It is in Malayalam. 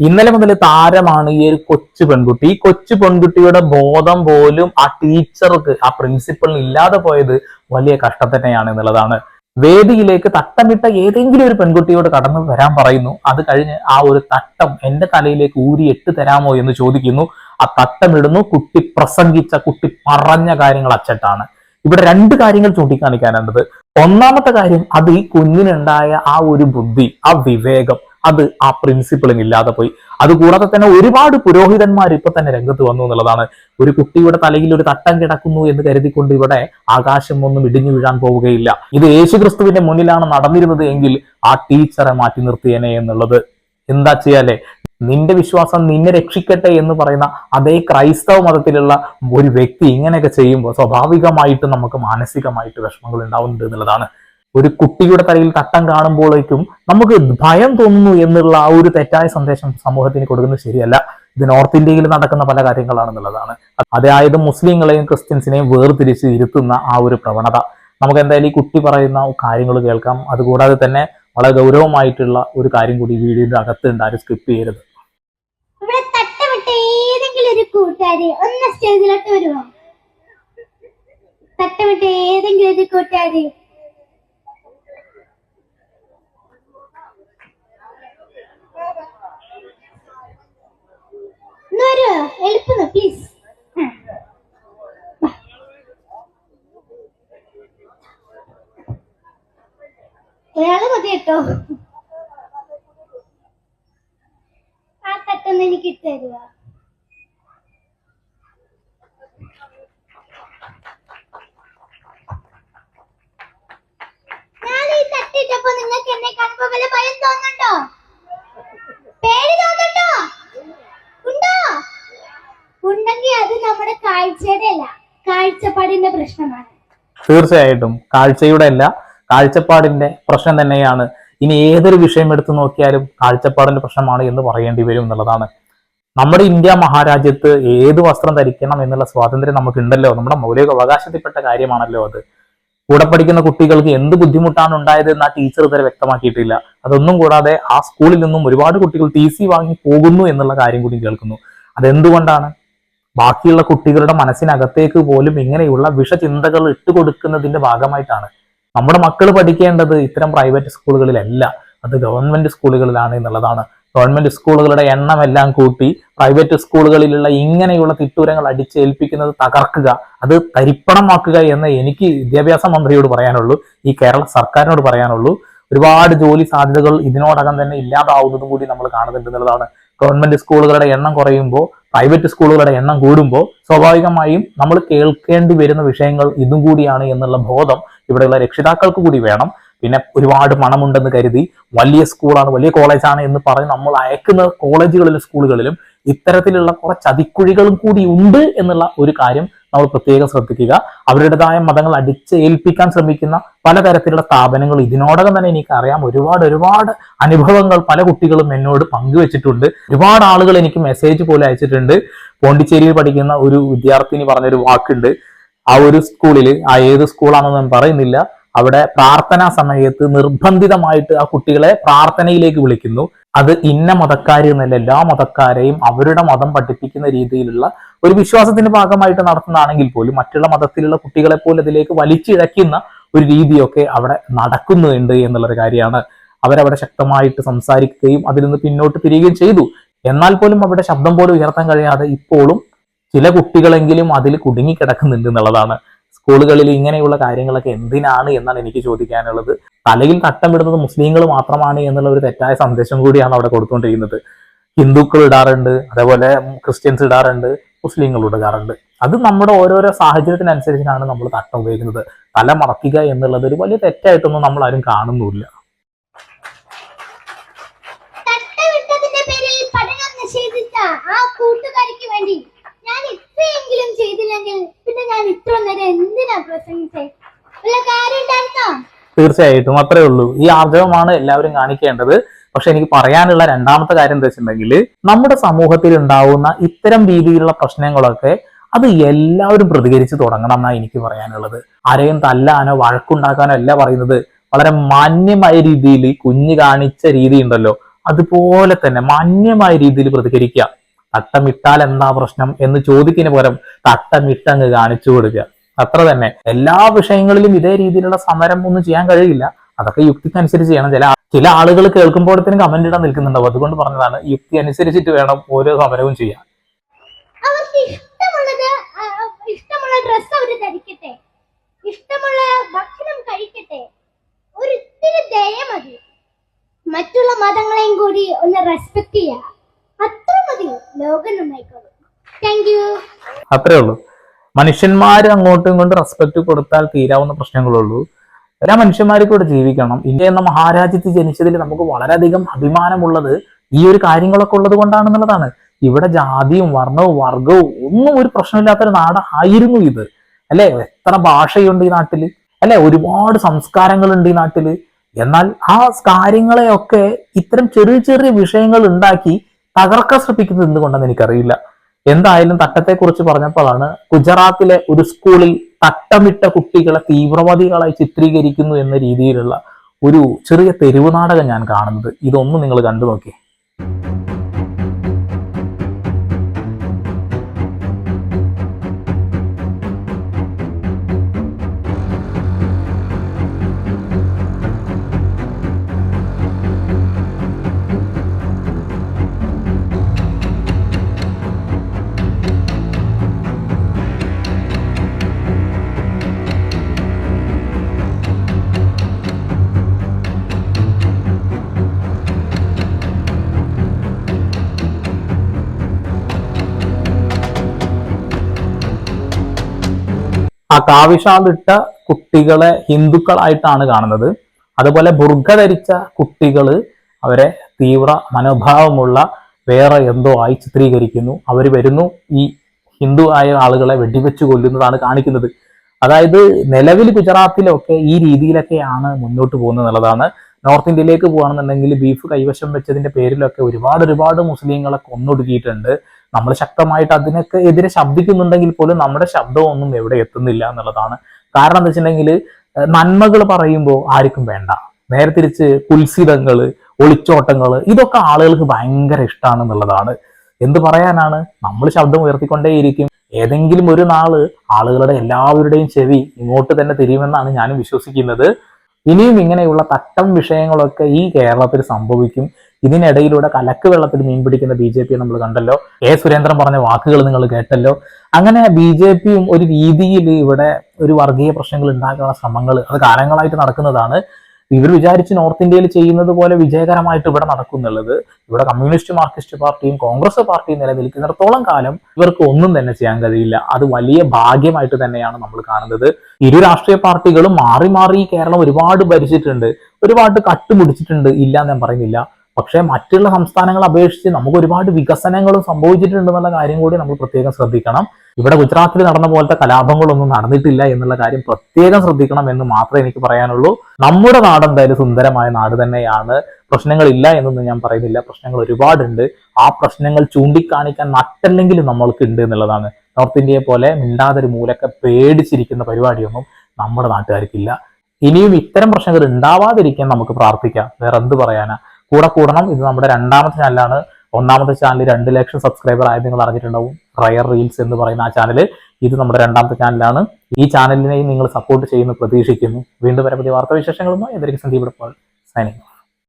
ഇന്നലെ മുതൽ താരമാണ് ഈ ഒരു കൊച്ചു പെൺകുട്ടി. ഈ കൊച്ചു പെൺകുട്ടിയുടെ ബോധം പോലും ആ ടീച്ചർക്ക് ആ പ്രിൻസിപ്പളിന് ഇല്ലാതെ പോയത് വലിയ കഷ്ടം തന്നെയാണ് എന്നുള്ളതാണ്. വേദിയിലേക്ക് തട്ടമിട്ട ഏതെങ്കിലും ഒരു പെൺകുട്ടിയോട് കടന്നു വരാൻ പറയുന്നു. അത് കഴിഞ്ഞ് ആ ഒരു തട്ടം എന്റെ തലയിലേക്ക് ഊരി എട്ട് തരാമോ എന്ന് ചോദിക്കുന്നു. ആ തട്ടമിടുന്നു. കുട്ടി പ്രസംഗിച്ച കുട്ടി പറഞ്ഞ കാര്യങ്ങൾ അച്ചട്ടാണ്. ഇവിടെ രണ്ട് കാര്യങ്ങൾ ചൂണ്ടിക്കാണിക്കാനുള്ളത്. ഒന്നാമത്തെ കാര്യം അത് ഈ കുഞ്ഞിനുണ്ടായ ആ ഒരു ബുദ്ധി ആ വിവേകം. അത് ആ പ്രിൻസിപ്പിളിന് ഇല്ലാതെ പോയി. അതുകൂടാതെ തന്നെ ഒരുപാട് പുരോഹിതന്മാർ ഇപ്പൊ തന്നെ രംഗത്ത് വന്നു എന്നുള്ളതാണ്. ഒരു കുട്ടിയുടെ തലയിൽ ഒരു തട്ടം കിടക്കുന്നു എന്ന് കരുതിക്കൊണ്ട് ഇവിടെ ആകാശം ഒന്നും ഇടിഞ്ഞു വീഴാൻ പോവുകയില്ല. ഇത് യേശുക്രിസ്തുവിന്റെ മുന്നിലാണ് നടന്നിരുന്നത് എങ്കിൽ ആ ടീച്ചറെ മാറ്റി നിർത്തിയേനെ എന്നുള്ളത്. എന്താ ചെയ്യാലേ? നിന്റെ വിശ്വാസം നിന്നെ രക്ഷിക്കട്ടെ എന്ന് പറയുന്ന അതേ ക്രൈസ്തവ മതത്തിലുള്ള ഒരു വ്യക്തി ഇങ്ങനെയൊക്കെ ചെയ്യുമ്പോൾ സ്വാഭാവികമായിട്ടും നമുക്ക് മാനസികമായിട്ട് വിഷമങ്ങൾ ഉണ്ടാവുന്നുണ്ട് എന്നുള്ളതാണ്. ഒരു കുട്ടിയുടെ തലയിൽ തട്ടം കാണുമ്പോഴേക്കും നമുക്ക് ഭയം തോന്നുന്നു എന്നുള്ള ആ ഒരു തെറ്റായ സന്ദേശം സമൂഹത്തിന് കൊടുക്കുന്നത് ശരിയല്ല. ഇത് നോർത്ത് ഇന്ത്യയിൽ നടക്കുന്ന പല കാര്യങ്ങളാണെന്നുള്ളതാണ്. അതായത് മുസ്ലിങ്ങളെയും ക്രിസ്ത്യൻസിനെയും വേർതിരിച്ച് ഇരുത്തുന്ന ആ ഒരു പ്രവണത. നമുക്ക് എന്തായാലും ഈ കുട്ടി പറയുന്ന കാര്യങ്ങൾ കേൾക്കാം. അതുകൂടാതെ തന്നെ വളരെ ഗൗരവമായിട്ടുള്ള ഒരു കാര്യം കൂടി വീഡിയോയുടെ അകത്തുണ്ട് ആരും സ്കിപ്പ് ചെയ്യരുത്. ഏതെങ്കിലും ഒരു കൂട്ടുകാരി ഒന്ന് സ്റ്റേജിലോട്ട് വരുമോ തട്ടമിട്ട ഏതെങ്കിലും ഒരു കൂട്ടുകാരി ഒന്ന് വരുമോ എളുപ്പം പ്ലീസ് ഒരാൾ മതി കേട്ടോ. ആ തട്ടൊന്ന് എനിക്ക് ഇട്ട് തരുക ഞാൻ ഈ തട്ടിട്ടപ്പോ നിങ്ങൾക്ക് എന്നെ കാണുമ്പോ വല്ല ഭയം തോന്നുന്നുണ്ടോ? പേടി തോന്നുന്നുണ്ടോ ഉണ്ടോ ഉണ്ടെങ്കിൽ അത് നമ്മുടെ കാഴ്ചയുടെ അല്ല കാഴ്ചപ്പാടിന്റെ പ്രശ്നമാണ്. തീർച്ചയായിട്ടും കാഴ്ചയുടെ അല്ല കാഴ്ചപ്പാടിന്റെ പ്രശ്നം തന്നെയാണ്. ഇനി ഏതൊരു വിഷയം എടുത്തു നോക്കിയാലും കാഴ്ചപ്പാടിന്റെ പ്രശ്നമാണ് എന്ന് പറയേണ്ടി വരും എന്നുള്ളതാണ്. നമ്മുടെ ഇന്ത്യ മഹാരാജ്യത്ത് ഏത് വസ്ത്രം ധരിക്കണം എന്നുള്ള സ്വാതന്ത്ര്യം നമുക്കുണ്ടല്ലോ. നമ്മുടെ മൗലിക അവകാശത്തിൽപ്പെട്ട കാര്യമാണല്ലോ അത്. കൂടെ പഠിക്കുന്ന കുട്ടികൾക്ക് എന്ത് ബുദ്ധിമുട്ടാണ് ഉണ്ടായത് എന്ന് ആ ടീച്ചർ ഇതുവരെ വ്യക്തമാക്കിയിട്ടില്ല. അതൊന്നും കൂടാതെ ആ സ്കൂളിൽ നിന്നും ഒരുപാട് കുട്ടികൾ ടി സി വാങ്ങി പോകുന്നു എന്നുള്ള കാര്യം കൂടി കേൾക്കുന്നു. അതെന്തുകൊണ്ടാണ്? ബാക്കിയുള്ള കുട്ടികളുടെ മനസ്സിനകത്തേക്ക് പോലും ഇങ്ങനെയുള്ള വിഷചിന്തകൾ ഇട്ടുകൊടുക്കുന്നതിന്റെ ഭാഗമായിട്ടാണ് നമ്മുടെ മക്കൾ പഠിക്കേണ്ടത് ഇത്തരം പ്രൈവറ്റ് സ്കൂളുകളിലല്ല അത് ഗവൺമെന്റ് സ്കൂളുകളിലാണ് എന്നുള്ളതാണ്. ഗവൺമെന്റ് സ്കൂളുകളുടെ എണ്ണം എല്ലാം കൂട്ടി പ്രൈവറ്റ് സ്കൂളുകളിലുള്ള ഇങ്ങനെയുള്ള തിട്ടൂരങ്ങൾ അടിച്ചേൽപ്പിക്കുന്നത് തകർക്കുക അത് തരിപ്പണമാക്കുക എന്ന് എനിക്ക് വിദ്യാഭ്യാസ മന്ത്രിയോട് പറയാനുള്ളൂ ഈ കേരള സർക്കാരിനോട് പറയാനുള്ളൂ. ഒരുപാട് ജോലി സാധ്യതകൾ ഇതിനോടകം തന്നെ ഇല്ലാതാവുന്നതും കൂടി നമ്മൾ കാണുന്നുണ്ട് എന്നുള്ളതാണ്. ഗവൺമെന്റ് സ്കൂളുകളുടെ എണ്ണം കുറയുമ്പോൾ പ്രൈവറ്റ് സ്കൂളുകളുടെ എണ്ണം കൂടുമ്പോൾ സ്വാഭാവികമായും നമ്മൾ കേൾക്കേണ്ടി വരുന്ന വിഷയങ്ങൾ ഇതും കൂടിയാണ് എന്നുള്ള ബോധം ഇവിടെയുള്ള രക്ഷിതാക്കൾക്ക് കൂടി വേണം. പിന്നെ ഒരുപാട് പണമുണ്ടെന്ന് കരുതി വലിയ സ്കൂളാണ് വലിയ കോളേജാണ് എന്ന് പറഞ്ഞ് നമ്മൾ അയക്കുന്ന കോളേജുകളിലും സ്കൂളുകളിലും ഇത്തരത്തിലുള്ള കുറച്ച് ചതിക്കുഴികളും കൂടി ഉണ്ട് എന്നുള്ള ഒരു കാര്യം നമ്മൾ പ്രത്യേകം ശ്രദ്ധിക്കുക. അവരുടേതായ മതങ്ങൾ അടിച്ച് ഏൽപ്പിക്കാൻ ശ്രമിക്കുന്ന പലതരത്തിലുള്ള സ്ഥാപനങ്ങൾ ഇതിനോടകം തന്നെ എനിക്കറിയാം. ഒരുപാട് ഒരുപാട് അനുഭവങ്ങൾ പല കുട്ടികളും എന്നോട് പങ്കുവെച്ചിട്ടുണ്ട്. ഒരുപാട് ആളുകൾ എനിക്ക് മെസ്സേജ് പോലെ അയച്ചിട്ടുണ്ട്. പോണ്ടിച്ചേരിയിൽ പഠിക്കുന്ന ഒരു വിദ്യാർത്ഥിനി പറഞ്ഞൊരു വാക്കുണ്ട്. ആ ഒരു സ്കൂളിൽ ആ ഏത് സ്കൂളാണെന്ന് ഞാൻ പറയുന്നില്ല. അവിടെ പ്രാർത്ഥനാ സമയത്ത് നിർബന്ധിതമായിട്ട് ആ കുട്ടികളെ പ്രാർത്ഥനയിലേക്ക് വിളിക്കുന്നു. അത് ഇന്ന മതക്കാരി എന്നല്ല എല്ലാ മതക്കാരെയും അവരുടെ മതം പഠിപ്പിക്കുന്ന രീതിയിലുള്ള ഒരു വിശ്വാസത്തിന്റെ ഭാഗമായിട്ട് നടത്തുന്നതാണെങ്കിൽ പോലും മറ്റുള്ള മതത്തിലുള്ള കുട്ടികളെ പോലും അതിലേക്ക് വലിച്ചിഴക്കുന്ന ഒരു രീതിയൊക്കെ അവിടെ നടക്കുന്നുണ്ട് എന്നുള്ളൊരു കാര്യമാണ്. അവരവിടെ ശക്തമായിട്ട് സംസാരിക്കുകയും അതിൽ നിന്ന് പിന്നോട്ട് തിരികുകയും ചെയ്തു. എന്നാൽ പോലും അവിടെ ശബ്ദം പോലും ഉയർത്താൻ കഴിയാതെ ഇപ്പോഴും ചില കുട്ടികളെങ്കിലും അതിൽ കുടുങ്ങിക്കിടക്കുന്നുണ്ട് എന്നുള്ളതാണ്. സ്കൂളുകളിൽ ഇങ്ങനെയുള്ള കാര്യങ്ങളൊക്കെ എന്തിനാണ് എന്നാണ് എനിക്ക് ചോദിക്കാനുള്ളത്. തലയിൽ തട്ടമിടുന്നത് മുസ്ലിങ്ങൾ മാത്രമാണ് എന്നുള്ള ഒരു തെറ്റായ സന്ദേശം കൂടിയാണ് അവിടെ കൊടുത്തുകൊണ്ടിരിക്കുന്നത്. ഹിന്ദുക്കൾ ഇടാറുണ്ട് അതേപോലെ ക്രിസ്ത്യൻസ് ഇടാറുണ്ട് മുസ്ലിങ്ങൾ ഇടാറുണ്ട്. അത് നമ്മുടെ ഓരോരോ സാഹചര്യത്തിനനുസരിച്ചാണ് നമ്മൾ തട്ടം ഉപയോഗിക്കുന്നത്. തല മറക്കുക എന്നുള്ളത് ഒരു വലിയ തെറ്റായിട്ടൊന്നും നമ്മൾ ആരും കാണുന്നില്ല ആ കൂട്ടുകാരിക്ക് വേണ്ടി ഞാൻ ഇത്രയെങ്കിലും ചെയ്തില്ലെങ്കിൽ പിന്നെ ഞാൻ ഇത്ര നേരം എന്തിനാ പ്രസംഗിച്ചേ? വല്ല കാര്യം ഉണ്ടായിരുന്നോ? തീർച്ചയായിട്ടും അത്രേ ഉള്ളൂ. ഈ ആർജവമാണ് എല്ലാവരും കാണിക്കേണ്ടത്. പക്ഷെ എനിക്ക് പറയാനുള്ള രണ്ടാമത്തെ കാര്യം എന്താ വെച്ചിട്ടുണ്ടെങ്കിൽ നമ്മുടെ സമൂഹത്തിൽ ഉണ്ടാവുന്ന ഇത്തരം രീതിയിലുള്ള പ്രശ്നങ്ങളൊക്കെ അത് എല്ലാവരും പ്രതികരിച്ച് തുടങ്ങണം എന്നാണ് എനിക്ക് പറയാനുള്ളത്. ആരെയും തല്ലാനോ വഴക്കുണ്ടാക്കാനോ അല്ല പറയുന്നത്. വളരെ മാന്യമായ രീതിയിൽ കുഞ്ഞു കാണിച്ച രീതി ഉണ്ടല്ലോ. അതുപോലെ തന്നെ മാന്യമായ രീതിയിൽ പ്രതികരിക്കുക. തട്ടമിട്ടാൽ എന്താ പ്രശ്നം എന്ന് ചോദിക്കുന്ന പകരം തട്ടമിട്ടങ്ങ് കാണിച്ചു കൊടുക്കുക. അത്ര തന്നെ. എല്ലാ വിഷയങ്ങളിലും ഇതേ രീതിയിലുള്ള സമരം ഒന്നും ചെയ്യാൻ കഴിയില്ല. അതൊക്കെ യുക്തിക്ക് അനുസരിച്ച് ചെയ്യണം. ചില ചില ആളുകൾ കേൾക്കുമ്പോഴത്തേനും കമന്റ് ഇടാൻ നിൽക്കുന്നുണ്ടാവും. അതുകൊണ്ട് പറഞ്ഞതാണ് യുക്തി അനുസരിച്ചിട്ട് വേണം ഓരോ സമരവും ചെയ്യാൻ. ഇഷ്ടമുള്ളത് ഇഷ്ടമുള്ള ഡ്രസ്സ് ധരിക്കട്ടെ. ഇഷ്ടമുള്ള ഭക്ഷണം കഴിക്കട്ടെ. മറ്റുള്ള മതങ്ങളെയും കൂടി ഒന്ന് റെസ്പെക്ട് ചെയ്യുക. അത്ര ഉള്ളൂ. മനുഷ്യന്മാർ അങ്ങോട്ടും ഇങ്ങോട്ടും റെസ്പെക്ട് കൊടുത്താൽ തീരാവുന്ന പ്രശ്നങ്ങളുള്ളൂ എല്ലാ മനുഷ്യന്മാർക്കും ഇവിടെ ജീവിക്കണം. ഇന്ത്യ എന്ന മഹാരാജ്യത്ത് ജനിച്ചതിൽ നമുക്ക് വളരെയധികം അഭിമാനമുള്ളത് ഈ ഒരു കാര്യങ്ങളൊക്കെ ഉള്ളത് കൊണ്ടാണെന്നുള്ളതാണ്. ഇവിടെ ജാതിയും വർണവും വർഗവും ഒന്നും ഒരു പ്രശ്നമില്ലാത്തൊരു നാടായിരുന്നു ഇത്. അല്ലെ? എത്ര ഭാഷയുണ്ട് ഈ നാട്ടിൽ അല്ലെ? ഒരുപാട് സംസ്കാരങ്ങളുണ്ട് ഈ നാട്ടിൽ എന്നാൽ ആ കാര്യങ്ങളെയൊക്കെ ഇത്തരം ചെറിയ ചെറിയ വിഷയങ്ങൾ ഉണ്ടാക്കി തകർക്കാൻ ശ്രമിക്കുന്നത് എന്തുകൊണ്ടെന്ന് എനിക്കറിയില്ല. എന്തായാലും തട്ടത്തെക്കുറിച്ച് പറഞ്ഞപ്പോഴാണ് ഗുജറാത്തിലെ ഒരു സ്കൂളിൽ തട്ടമിട്ട കുട്ടികളെ തീവ്രവാദികളായി ചിത്രീകരിക്കുന്നു എന്ന രീതിയിലുള്ള ഒരു ചെറിയ തെരുവ് നാടകം ഞാൻ കാണുന്നത്. ഇതൊന്നും നിങ്ങൾ കണ്ടു നോക്കി ആ കാവിഷാലിട്ട കുട്ടികളെ ഹിന്ദുക്കളായിട്ടാണ് കാണുന്നത്. അതുപോലെ ബുർഖ ധരിച്ച കുട്ടികൾ അവരെ തീവ്ര മനോഭാവമുള്ള വേറെ എന്തോ ആയി ചിത്രീകരിക്കുന്നു. അവർ വരുന്നു ഈ ഹിന്ദു ആയ ആളുകളെ വെടിവെച്ച് കൊല്ലുന്നതാണ് കാണിക്കുന്നത്. അതായത് നിലവിൽ ഗുജറാത്തിലൊക്കെ ഈ രീതിയിലൊക്കെയാണ് മുന്നോട്ട് പോകുന്നത് എന്നുള്ളതാണ്. നോർത്ത് ഇന്ത്യയിലേക്ക് പോകുകയാണെന്നുണ്ടെങ്കിൽ ബീഫ് കൈവശം വെച്ചതിന്റെ പേരിലൊക്കെ ഒരുപാട് ഒരുപാട് മുസ്ലിങ്ങളെ കൊന്നൊടുക്കിയിട്ടുണ്ട്. നമ്മൾ ശക്തമായിട്ട് അതിനൊക്കെ എതിരെ ശബ്ദിക്കുന്നുണ്ടെങ്കിൽ പോലും നമ്മുടെ ശബ്ദമൊന്നും എവിടെ എത്തുന്നില്ല എന്നുള്ളതാണ്. കാരണം എന്താ വെച്ചിട്ടുണ്ടെങ്കിൽ നന്മകൾ പറയുമ്പോൾ ആർക്കും വേണ്ട. നേരെ തിരിച്ച് കുൽസിതങ്ങൾ ഒളിച്ചോട്ടങ്ങൾ ഇതൊക്കെ ആളുകൾക്ക് ഭയങ്കര ഇഷ്ടമാണ് എന്നുള്ളതാണ് എന്ത് പറയാനാണ്? നമ്മൾ ശബ്ദം ഉയർത്തിക്കൊണ്ടേയിരിക്കും. ഏതെങ്കിലും ഒരു നാൾ ആളുകളുടെ എല്ലാവരുടെയും ചെവി ഇങ്ങോട്ട് തന്നെ തിരിയുമെന്നാണ് ഞാനും വിശ്വസിക്കുന്നത്. ഇനിയും ഇങ്ങനെയുള്ള തട്ടം വിഷയങ്ങളൊക്കെ ഈ കേരളത്തിൽ സംഭവിക്കും. ഇതിനിടയിലൂടെ കലക്ക് വെള്ളത്തിൽ മീൻ പിടിക്കുന്ന ബി ജെ പി നമ്മൾ കണ്ടല്ലോ. എ സുരേന്ദ്രൻ പറഞ്ഞ വാക്കുകൾ നിങ്ങൾ കേട്ടല്ലോ. അങ്ങനെ ബി ജെ പിയും ഒരു രീതിയിൽ ഇവിടെ ഒരു വർഗീയ പ്രശ്നങ്ങൾ ഉണ്ടാക്കാനുള്ള ശ്രമങ്ങൾ അത് കാലങ്ങളായിട്ട് നടക്കുന്നതാണ്. ഇവർ വിചാരിച്ച് നോർത്ത് ഇന്ത്യയിൽ ചെയ്യുന്നത് പോലെ വിജയകരമായിട്ട് ഇവിടെ നടക്കുന്നുള്ളത്. ഇവിടെ കമ്മ്യൂണിസ്റ്റ് മാർക്സിസ്റ്റ് പാർട്ടിയും കോൺഗ്രസ് പാർട്ടിയും നിലനിൽക്കുന്നിടത്തോളം കാലം ഇവർക്ക് ഒന്നും തന്നെ ചെയ്യാൻ കഴിയില്ല. അത് വലിയ ഭാഗ്യമായിട്ട് തന്നെയാണ് നമ്മൾ കാണുന്നത്. ഇരു രാഷ്ട്രീയ പാർട്ടികളും മാറി മാറി കേരളം ഒരുപാട് ഭരിച്ചിട്ടുണ്ട്. ഒരുപാട് കട്ടുപിടിച്ചിട്ടുണ്ട് ഇല്ല എന്ന് ഞാൻ പറയുന്നില്ല. പക്ഷേ മറ്റുള്ള സംസ്ഥാനങ്ങളെ അപേക്ഷിച്ച് നമുക്ക് ഒരുപാട് വികസനങ്ങളും സംഭവിച്ചിട്ടുണ്ട് എന്നുള്ള കാര്യം കൂടി നമ്മൾ പ്രത്യേകം ശ്രദ്ധിക്കണം. ഇവിടെ ഗുജറാത്തിൽ നടന്ന പോലത്തെ കലാപങ്ങളൊന്നും നടന്നിട്ടില്ല എന്നുള്ള കാര്യം പ്രത്യേകം ശ്രദ്ധിക്കണം എന്ന് മാത്രമേ എനിക്ക് പറയാനുള്ളൂ. നമ്മുടെ നാട് എന്തായാലും സുന്ദരമായ നാട് തന്നെയാണ്. പ്രശ്നങ്ങളില്ല എന്നൊന്നും ഞാൻ പറയുന്നില്ല. പ്രശ്നങ്ങൾ ഒരുപാടുണ്ട്. ആ പ്രശ്നങ്ങൾ ചൂണ്ടിക്കാണിക്കാൻ നട്ടല്ലെങ്കിലും നമ്മൾക്ക് ഉണ്ട് എന്നുള്ളതാണ്. നോർത്ത് ഇന്ത്യയെ പോലെ മിണ്ടാതൊരു മൂലൊക്കെ പേടിച്ചിരിക്കുന്ന പരിപാടിയൊന്നും നമ്മുടെ നാട്ടുകാർക്കില്ല. ഇനിയും ഇത്തരം പ്രശ്നങ്ങൾ ഉണ്ടാവാതിരിക്കാൻ നമുക്ക് പ്രാർത്ഥിക്കാം. വേറെ എന്ത് പറയാനാ? കൂടെ കൂടണം. ഇത് നമ്മുടെ രണ്ടാമത്തെ ചാനലാണ് ഒന്നാമത്തെ ചാനൽ രണ്ട് ലക്ഷം സബ്സ്ക്രൈബർ ആയത് നിങ്ങൾ അറിഞ്ഞിട്ടുണ്ടാവും. റയർ റീൽസ് എന്ന് പറയുന്ന ആ ചാനൽ ഇത് നമ്മുടെ രണ്ടാമത്തെ ചാനലാണ് ഈ ചാനലിനെയും നിങ്ങൾ സപ്പോർട്ട് ചെയ്യുന്നു പ്രതീക്ഷിക്കുന്നു. വീണ്ടും വരെ പുതിയ വാർത്താവിശേഷങ്ങളുമായി. എന്തൊക്കെ സന്ദീപ് സൈനിങ്